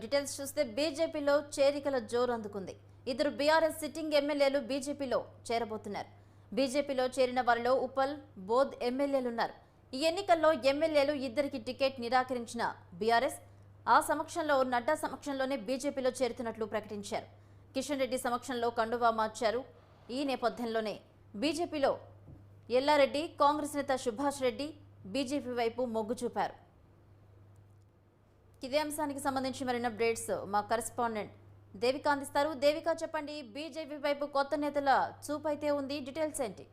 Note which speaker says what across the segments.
Speaker 1: Details చూస్తే బీజేపీలో చేరికల జోరు అందుకుంది. ఇద్దరు బీఆర్ఎస్ సిట్టింగ్ ఎమ్మెల్యేలు బీజేపీలో చేరబోతున్నారు. బీజేపీలో చేరిన వారిలో ఉపల్ బోధ్ ఎమ్మెల్యేలున్నారు. ఈ ఎన్నికల్లో ఎమ్మెల్యేలు ఇద్దరికి టికెట్ నిరాకరించిన బీఆర్ఎస్ ఆ సమక్షంలో నడ్డా సమక్షంలోనే బీజేపీలో చేరుతున్నట్లు ప్రకటించారు. కిషన్ రెడ్డి సమక్షంలో కండువా మార్చారు. ఈ నేపథ్యంలోనే బీజేపీలో ఎల్లారెడ్డి కాంగ్రెస్ నేత సుభాష్ రెడ్డి బీజేపీ వైపు మొగ్గు చూపారు. ఇదే అంశానికి సంబంధించి మరిన్ని అప్డేట్స్ మా కరెస్పాండెంట్ దేవిక అందిస్తారు. దేవిక చెప్పండి బీజేపీ వైపు కొత్త నేతల చూపు అయితే ఉంది. డీటెయిల్స్ ఏంటి?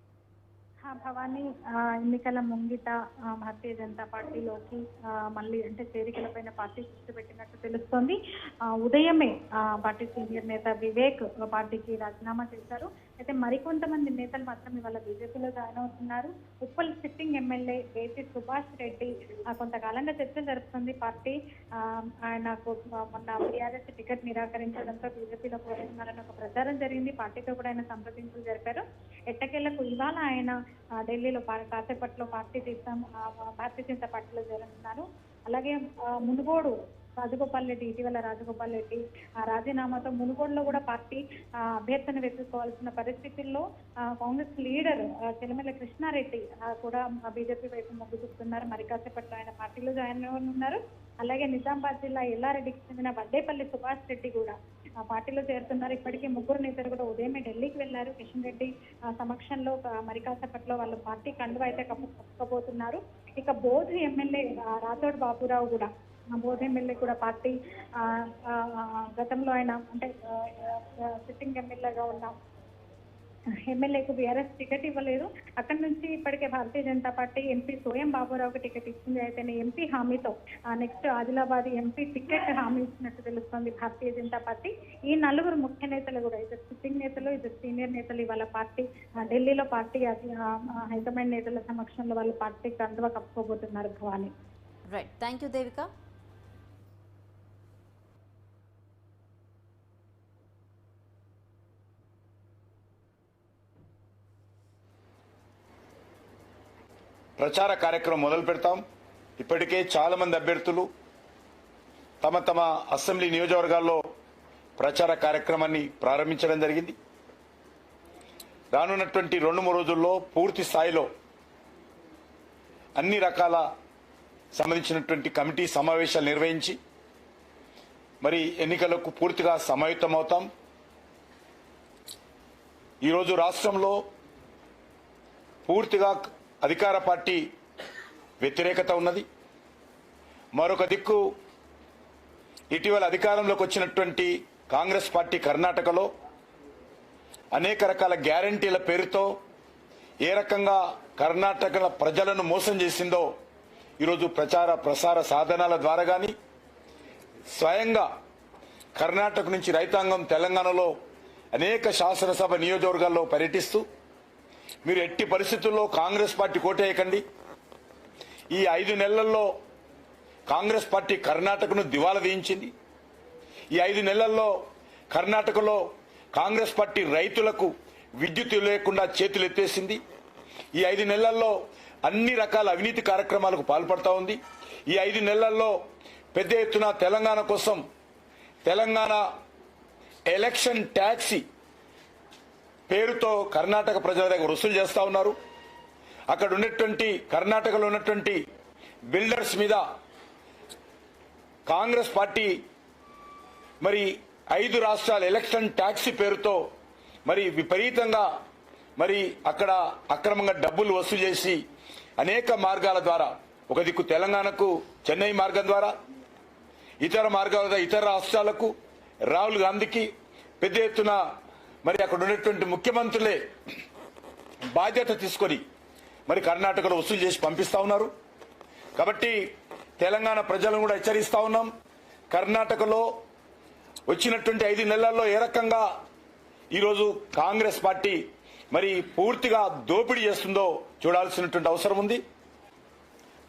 Speaker 2: ఆ, భవానీ ఎన్నికల ముంగిట భారతీయ జనతా పార్టీలోకి మళ్ళీ అంటే చేరికలపైన పార్టీ దృష్టి పెట్టినట్టు తెలుస్తోంది. ఉదయమే పార్టీ సీనియర్ నేత వివేక్ పార్టీకి రాజీనామా చేశారు. అయితే మరికొంతమంది నేతలు మాత్రం ఇవాళ బీజేపీలో జాయిన్ అవుతున్నారు. ఉప్పల్ సిట్టింగ్ ఎమ్మెల్యే బేసి సుభాష్ రెడ్డి కొంతకాలంగా చర్చలు జరుపుతుంది పార్టీ. ఆయనకు మొన్న టీఆర్ఎస్ టికెట్ నిరాకరించడంతో బీజేపీలో కోరుతున్నారని ఒక ప్రచారం జరిగింది. పార్టీతో కూడా ఆయన సంప్రదింపులు జరిపారు. ఎట్టకేళ్ళకు ఇవాళ ఆయన ఢిల్లీలో కాసేపట్లో పార్టీ తీస్తాం భారతీయ జనతా పార్టీలో చేరుతున్నారు అలాగే మునుగోడు రాజగోపాల్ రెడ్డి ఇటీవల రాజగోపాల్ రెడ్డి ఆ రాజీనామాతో మునుగోడులో కూడా పార్టీ అభ్యర్థన వెతుక్కోవాల్సిన పరిస్థితుల్లో కాంగ్రెస్ లీడర్ ఆ, కృష్ణారెడ్డి కూడా బీజేపీ వైపు మొగ్గు చూపుతున్నారు. మరి కాసేపట్లో ఆయన పార్టీలో జాయిన్ అవ్వనున్నారు అలాగే నిజామాబాద్ జిల్లా ఎల్లారెడ్డికి చెందిన వడ్డేపల్లి సుభాష్ రెడ్డి కూడా ఆ పార్టీలో చేరుతున్నారు. ఇప్పటికీ ముగ్గురు నేతలు కూడా ఉదయమే ఢిల్లీకి వెళ్ళారు. కిషన్ రెడ్డి సమక్షంలో ఒక మరి కాసేపట్లో వాళ్ళు పార్టీ కండువ అయితే కప్పుకోబోతున్నారు. ఇక బోధు ఎమ్మెల్యే రాథోడ్ బాబురావు కూడా బోధ ఎమ్మెల్యే కూడా పార్టీ గతంలో ఆయన అంటే సిట్టింగ్ ఎమ్మెల్యేగా ఉన్న ఎమ్మెల్యేకు బీఆర్ఎస్ టికెట్ ఇవ్వలేదు. అక్కడి నుంచి ఇప్పటికే భారతీయ జనతా పార్టీ ఎంపీ సోయం బాబురావుకి టికెట్ ఇచ్చింది. అయితే ఎంపీ హామీతో నెక్స్ట్ ఆదిలాబాద్ ఎంపీ టికెట్ హామీ ఇచ్చినట్టు తెలుస్తోంది భారతీయ జనతా పార్టీ. ఈ నలుగురు ముఖ్య నేతలు కూడా ఇద్దరు సిట్టింగ్ నేతలు ఇద్దరు సీనియర్ నేతలు ఇవాళ పార్టీ ఢిల్లీలో పార్టీ అది, హైకమాండ్ నేతల సమక్షంలో వాళ్ళు పార్టీ కందువ కప్పుకోబోతున్నారు Bhavani.
Speaker 1: Right thank you Devika
Speaker 3: ప్రచార కార్యక్రమం మొదలు పెడతాం. ఇప్పటికే చాలామంది అభ్యర్థులు తమ తమ అసెంబ్లీ నియోజకవర్గాల్లో ప్రచార కార్యక్రమాన్ని ప్రారంభించడం జరిగింది. రానున్నటువంటి రెండు మూడు రోజుల్లో పూర్తి స్థాయిలో అన్ని రకాల సంబంధించినటువంటి కమిటీ సమావేశాలు నిర్వహించి మరి ఎన్నికలకు పూర్తిగా సమాయుత్తమవుతాం. ఈరోజు రాష్ట్రంలో పూర్తిగా అధికార పార్టీ వ్యతిరేకత ఉన్నది. మరొక దిక్కు ఇటీవల అధికారంలోకి వచ్చినటువంటి కాంగ్రెస్ పార్టీ కర్ణాటకలో అనేక రకాల గ్యారంటీల పేరుతో ఏ రకంగా కర్ణాటక ప్రజలను మోసం చేసిందో ఈరోజు ప్రచార ప్రసార సాధనాల ద్వారా కానీ స్వయంగా కర్ణాటక నుంచి రైతాంగం తెలంగాణలో అనేక శాసనసభ నియోజకవర్గాల్లో పర్యటిస్తూ మీరు ఎట్టి పరిస్థితుల్లో కాంగ్రెస్ పార్టీ కోటేయకండి. ఈ ఐదు నెలల్లో కాంగ్రెస్ పార్టీ కర్ణాటకను దివాలా తీయించింది. ఈ ఐదు నెలల్లో కర్ణాటకలో కాంగ్రెస్ పార్టీ రైతులకు విద్యుత్ లేకుండా చేతులు ఎత్తేసింది ఈ ఐదు నెలల్లో అన్ని రకాల అవినీతి కార్యక్రమాలకు పాల్పడతా ఉంది. ఈ ఐదు నెలల్లో పెద్ద ఎత్తున తెలంగాణ కోసం తెలంగాణ ఎలక్షన్ ట్యాక్సీ పేరుతో కర్ణాటక ప్రజల దగ్గర వసూలు చేస్తా ఉన్నారు. అక్కడ ఉన్నటువంటి కర్ణాటకలో ఉన్నటువంటి బిల్డర్స్ మీద కాంగ్రెస్ పార్టీ మరి ఐదు రాష్ట్రాల ఎలక్షన్ ట్యాక్సీ పేరుతో మరి విపరీతంగా మరి అక్కడ అక్రమంగా డబ్బులు వసూలు చేసి అనేక మార్గాల ద్వారా ఒక దిక్కు తెలంగాణకు చెన్నై మార్గం ద్వారా ఇతర మార్గాల ద్వారా ఇతర రాష్ట్రాలకు రాహుల్ గాంధీకి పెద్ద ఎత్తున మరి అక్కడ ఉన్నటువంటి ముఖ్యమంత్రులే బాధ్యత తీసుకొని మరి కర్ణాటకలో వసూలు చేసి పంపిస్తా ఉన్నారు. కాబట్టి తెలంగాణ ప్రజలను కూడా హెచ్చరిస్తా ఉన్నాం. కర్ణాటకలో వచ్చినటువంటి ఐదు నెలల్లో ఏ రకంగా ఈరోజు కాంగ్రెస్ పార్టీ మరి పూర్తిగా దోపిడీ చేస్తుందో చూడాల్సినటువంటి అవసరం ఉంది.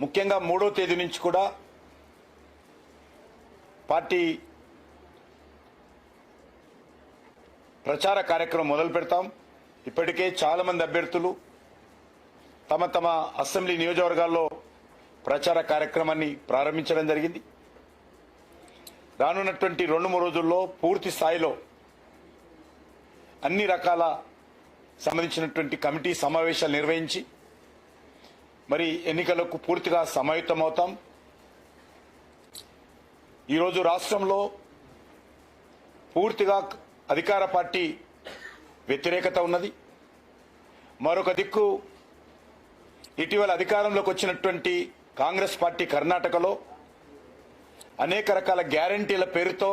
Speaker 3: ముఖ్యంగా మూడో తేదీ నుంచి కూడా పార్టీ ప్రచార కార్యక్రమం మొదలు పెడతాం. ఇప్పటికే చాలామంది అభ్యర్థులు తమ తమ అసెంబ్లీ నియోజకవర్గాల్లో ప్రచార కార్యక్రమాన్ని ప్రారంభించడం జరిగింది. రానున్నటువంటి రెండు మూడు రోజుల్లో పూర్తి స్థాయిలో అన్ని రకాల సంబంధించినటువంటి కమిటీ సమావేశాలు నిర్వహించి మరి ఎన్నికలకు పూర్తిగా సమాయుత్తమవుతాం ఈరోజు రాష్ట్రంలో పూర్తిగా అధికార పార్టీ వ్యతిరేకత ఉన్నది. మరొక దిక్కు ఇటీవల అధికారంలోకి వచ్చినటువంటి కాంగ్రెస్ పార్టీ కర్ణాటకలో అనేక రకాల గ్యారంటీల పేరుతో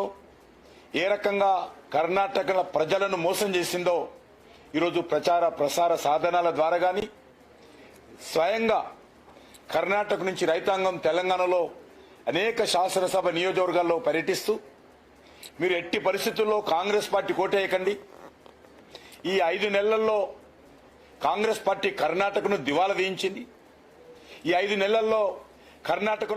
Speaker 3: ఏ రకంగా కర్ణాటక ప్రజలను మోసం చేసిందో ఈరోజు ప్రచార ప్రసార సాధనాల ద్వారా కానీ స్వయంగా కర్ణాటక నుంచి రైతాంగం తెలంగాణలో అనేక శాసనసభ నియోజకవర్గాల్లో పర్యటిస్తూ మీరు ఎట్టి పరిస్థితుల్లో కాంగ్రెస్ పార్టీ కోటేయకండి. ఈ ఐదు నెలల్లో కాంగ్రెస్ పార్టీ కర్ణాటకను దివాలా తీయించింది. ఈ ఐదు నెలల్లో కర్ణాటక